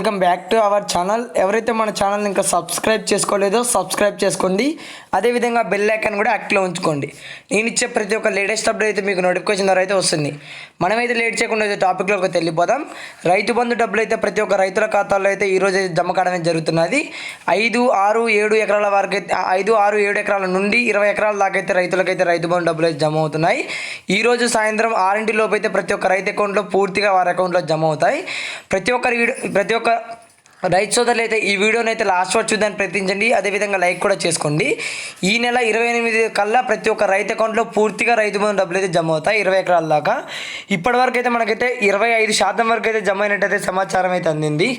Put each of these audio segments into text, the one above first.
Welcome back to our channel ఎవరైతే మన channel ఇంకా సబ్స్క్రైబ్ చేసుకోలేదో సబ్స్క్రైబ్ చేసుకోండి. అదేవిధంగా బెల్ ఐకాన్ కూడా యాక్టివ్లో ఉంచుకోండి. నేను ఇచ్చే ప్రతి ఒక్క లేటెస్ట్ అప్డేట్ అయితే మీకు నోటిఫికేషన్ ద్వారా అయితే వస్తుంది. మనమైతే లేట్ చేయకుండా అయితే టాపిక్లోకి వెళ్ళిపోదాం. రైతు బంధు డబ్బులు అయితే ప్రతి ఒక్క రైతుల ఖాతాల్లో అయితే ఈరోజు అయితే జమ కావడం జరుగుతున్నది. ఐదు ఆరు ఏడు ఎకరాల వరకు అయితే ఐదు ఆరు ఏడు ఎకరాల నుండి ఇరవై ఎకరాల దాకా అయితే రైతులకైతే రైతు బంధు డబ్బులు అయితే జమ అవుతున్నాయి. ఈరోజు సాయంత్రం ఆరింటి లోపు అయితే ప్రతి ఒక్క రైతు అకౌంట్లో పూర్తిగా వారి అకౌంట్లో జమ అవుతాయి. ప్రతి ఒక్కరి ప్రతి ఒక్క రైతు సోదరులు అయితే ఈ వీడియోని అయితే లాస్ట్ వరకు చూద్దాన్ని ప్రయత్నించండి. అదేవిధంగా లైక్ కూడా చేసుకోండి. ఈ నెల ఇరవై ఎనిమిది కల్లా ప్రతి ఒక్క రైతు అకౌంట్లో పూర్తిగా రైతు బంధు డబ్బులు అయితే జమ అవుతాయి ఇరవై ఎకరాల దాకా. ఇప్పటివరకు అయితే మనకైతే ఇరవై ఐదు శాతం వరకు అయితే జమ అయినట్టయితే సమాచారం అయితే అందింది.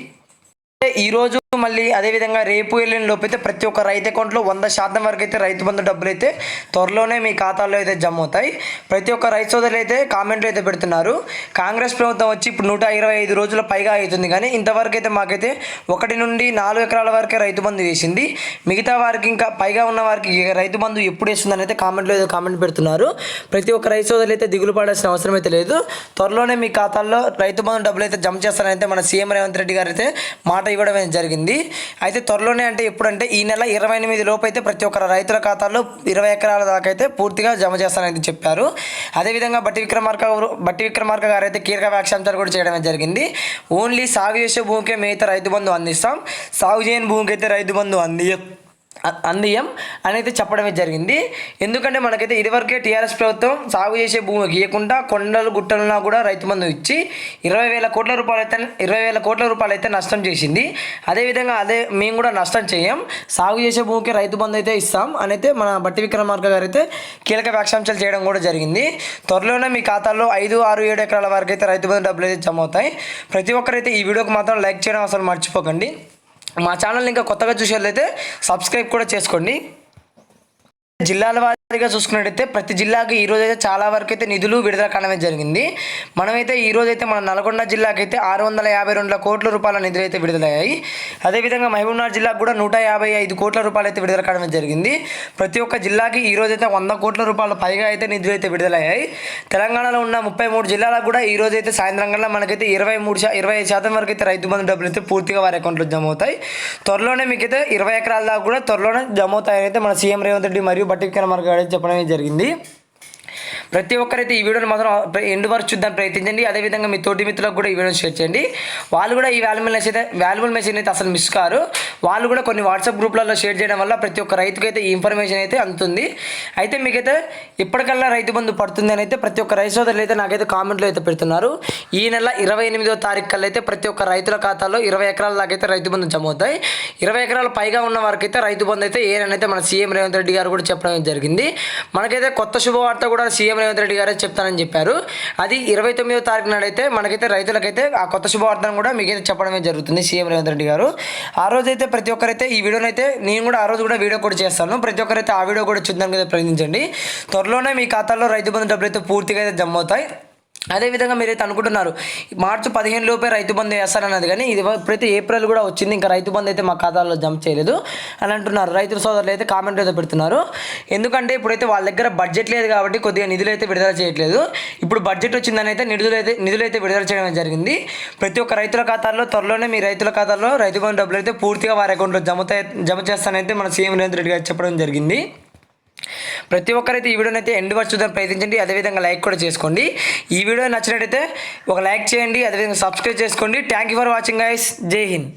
ఈరోజు ఈ రోజు మళ్ళీ అదేవిధంగా రేపు వెళ్ళిన లోపైతే ప్రతి ఒక్క రైతు అకౌంట్లో వంద శాతం వరకు అయితే రైతు బంధు డబ్బులు అయితే త్వరలోనే మీ ఖాతాలో అయితే జమ అవుతాయి. ప్రతి ఒక్క రైతు సోదరులు అయితే కామెంట్లు అయితే పెడుతున్నారు. కాంగ్రెస్ ప్రభుత్వం వచ్చి ఇప్పుడు నూట ఇరవై ఐదు రోజుల పైగా అవుతుంది. కానీ ఇంతవరకు అయితే మాకైతే ఒకటి నుండి నాలుగు ఎకరాల వరకే రైతు బంధు వేసింది. మిగతా వారికి ఇంకా పైగా ఉన్న వారికి రైతు బంధు ఎప్పుడు వేస్తుందని అయితే కామెంట్లో అయితే కామెంట్ పెడుతున్నారు. ప్రతి ఒక్క రైతు సోదరులు అయితే దిగులు పడాల్సిన అవసరం అయితే లేదు. త్వరలోనే మీ ఖాతాల్లో రైతు బంధు డబ్బులు అయితే జమ చేస్తారని అయితే మన సీఎం రేవంత్ రెడ్డి గారు అయితే మాట ఇవ్వడం జరిగింది. జరిగింది. అయితే త్వరలోనే అంటే ఎప్పుడంటే ఈ నెల ఇరవై ఎనిమిది లోపు అయితే ప్రతి ఒక్క రైతుల ఖాతాల్లో ఇరవై ఎకరాల దాకా అయితే పూర్తిగా జమ చేస్తానని చెప్పారు. అదేవిధంగా బట్టి విక్రమార్క గారు బట్టి విక్రమార్క గారు అయితే కీలక వ్యాఖ్యాంశాలు కూడా చేయడం జరిగింది. ఓన్లీ సాగు చేసే భూమికే మిగతా రైతు బంధు అందిస్తాం. సాగు చేయని భూమికి అయితే రైతు బంధు అందియ అందియం అని అయితే చెప్పడమే జరిగింది. ఎందుకంటే మనకైతే ఇదివరకే టీఆర్ఎస్ ప్రభుత్వం సాగు చేసే భూమికి ఇవ్వకుండా కొండలు గుట్టలున్నా కూడా రైతు మందు ఇచ్చి ఇరవై వేల కోట్ల రూపాయలు అయితే ఇరవై వేల కోట్ల రూపాయలు అయితే నష్టం చేసింది. అదేవిధంగా అదే మేము కూడా నష్టం చేయం. సాగు చేసే భూమికి రైతు బంధు అయితే ఇస్తాం. అని అయితే మన బట్టి విక్రమార్క గారు అయితే కీలక వ్యాఖ్యాంశాలు చేయడం కూడా జరిగింది. త్వరలోనే మీ ఖాతాల్లో ఐదు ఆరు ఏడు ఎకరాల వరకు అయితే రైతు బంధు డబ్బులు అయితే జమ అవుతాయి. ప్రతి ఒక్కరైతే ఈ వీడియోకి మాత్రం లైక్ చేయడం అసలు మర్చిపోకండి. మా ఛానల్ని ఇంకా కొత్తగా చూసేట్లయితే సబ్స్క్రైబ్ కూడా చేసుకోండి. జిల్లాల వారీగా చూసుకున్నట్టయితే ప్రతి జిల్లాకి ఈ అయితే చాలా వరకు అయితే నిధులు విడుదల కావడం జరిగింది. మనమైతే ఈ అయితే మన నల్గొండ జిల్లాకి అయితే ఆరు వందల యాభై రెండు కోట్ల రూపాయల నిధులు అయితే విడుదలయ్యాయి. అదేవిధంగా మహబూబ్నగర్ జిల్లాకు కూడా నూట యాభై ఐదు కోట్ల రూపాయలు అయితే విడుదల కావడమే జరిగింది. ప్రతి ఒక్క జిల్లాకి ఈరోజు అయితే వంద కోట్ల రూపాయల పైగా అయితే నిధులు అయితే విడుదలయ్యాయి. తెలంగాణలో ఉన్న ముప్పై మూడు జిల్లాలకు కూడా ఈరోజు అయితే సాయంత్రం కల్లా మనకైతే ఇరవై మూడు ఇరవై ఐదు శాతం వరకు అయితే రైతు బంధు డబ్బులు అయితే పూర్తిగా వారి అకౌంట్లో జమ అవుతాయి. త్వరలోనే మీకైతే ఇరవై ఎకరాల దాకా కూడా త్వరలోనే జమ అవుతాయని అయితే మన సీఎం రేవంత్ రెడ్డి మరియు బట్టి విక్రమార్క గారు చెప్పడం జరిగింది. ప్రతి ఒక్కరైతే ఈ వీడియోని మాత్రం ఎండ్ వరకు చూద్దాం ప్రయత్నించండి. అదేవిధంగా మీ తోటి మిత్రులకు కూడా ఈ వీడియోని షేర్ చేయండి. వాళ్ళు కూడా ఈ వాల్యుబుల్ మెసేజ్ అయితే వాల్యుబుల్ మెసేజ్ అయితే అసలు మిస్ కారు. వాళ్ళు కూడా కొన్ని వాట్సాప్ గ్రూప్లలో షేర్ చేయడం వల్ల ప్రతి ఒక్క రైతుకి అయితే ఈ ఇన్ఫర్మేషన్ అయితే అందుతుంది. అయితే మీకైతే ఇప్పటికల్లా రైతు బంధు పడుతుంది అని అయితే ప్రతి ఒక్క రైతు సోదరులు అయితే నాకైతే కామెంట్లో అయితే పెడుతున్నారు. ఈ నెల ఇరవై ఎనిమిదో తారీఖు కల్లా అయితే ప్రతి ఒక్క రైతుల ఖాతాలో ఇరవై ఎకరాల దాకా అయితే రైతు బంధు జమ అవుతాయి. ఇరవై ఎకరాల పైగా ఉన్న వారికి అయితే రైతు బంధు అయితే ఏనైతే మన సీఎం రేవంత్ రెడ్డి గారు కూడా చెప్పడం జరిగింది. మనకైతే కొత్త శుభవార్త కూడా సీఎం రేవంత్ రెడ్డి గారే చెప్తానని చెప్పారు. అది ఇరవై తొమ్మిదో తారీఖు నాడైతే మనకైతే రైతులకైతే ఆ కొత్త శుభవార్తను కూడా మీకైతే చెప్పడమే జరుగుతుంది సీఎం రేవంత్ రెడ్డి గారు. ఆ రోజైతే ప్రతి ఒక్కరైతే ఈ వీడియోనైతే అయితే నేను కూడా ఆ రోజు కూడా వీడియో కూడా చేస్తాను. ప్రతి ఒక్కరైతే ఆ వీడియో కూడా చూద్దానికి ప్రయత్నించండి. త్వరలోనే మీ ఖాతాలో రైతు బంధు డబ్బులు అయితే పూర్తిగా అయితే జమ అవుతాయి. అదేవిధంగా మీరైతే అనుకుంటున్నారు మార్చి పదిహేను లోపే రైతు బంధు వేస్తారన్నది కానీ ఇది ప్రతి ఏప్రిల్ కూడా వచ్చింది ఇంకా రైతు బంధు అయితే మా ఖాతాలో జమ చేయలేదు అని అంటున్నారు. రైతు సోదరులు అయితే కామెంట్ అయితే పెడుతున్నారు. ఎందుకంటే ఇప్పుడైతే వాళ్ళ దగ్గర బడ్జెట్ లేదు కాబట్టి కొద్దిగా నిధులు అయితే విడుదల చేయట్లేదు. ఇప్పుడు బడ్జెట్ వచ్చిందని అయితే నిధులు అయితే నిధులు అయితే విడుదల చేయడం జరిగింది. ప్రతి ఒక్క రైతుల ఖాతాల్లో త్వరలోనే మీ రైతుల ఖాతాలో రైతు బంధు డబ్బులు అయితే పూర్తిగా వారి అకౌంట్లో జమ జమ చేస్తానైతే మన సీఎం రేవంత్ రెడ్డి గారు చెప్పడం జరిగింది. ప్రతి ఒక్కరైతే ఈ వీడియోని అయితే ఎండ్ వరకు చూద్దాం ప్రయత్నించండి. అదేవిధంగా లైక్ కూడా చేసుకోండి. ఈ వీడియో నచ్చినట్టయితే ఒక లైక్ చేయండి అదేవిధంగా సబ్స్క్రైబ్ చేసుకోండి. Thank you for watching guys జై హింద్.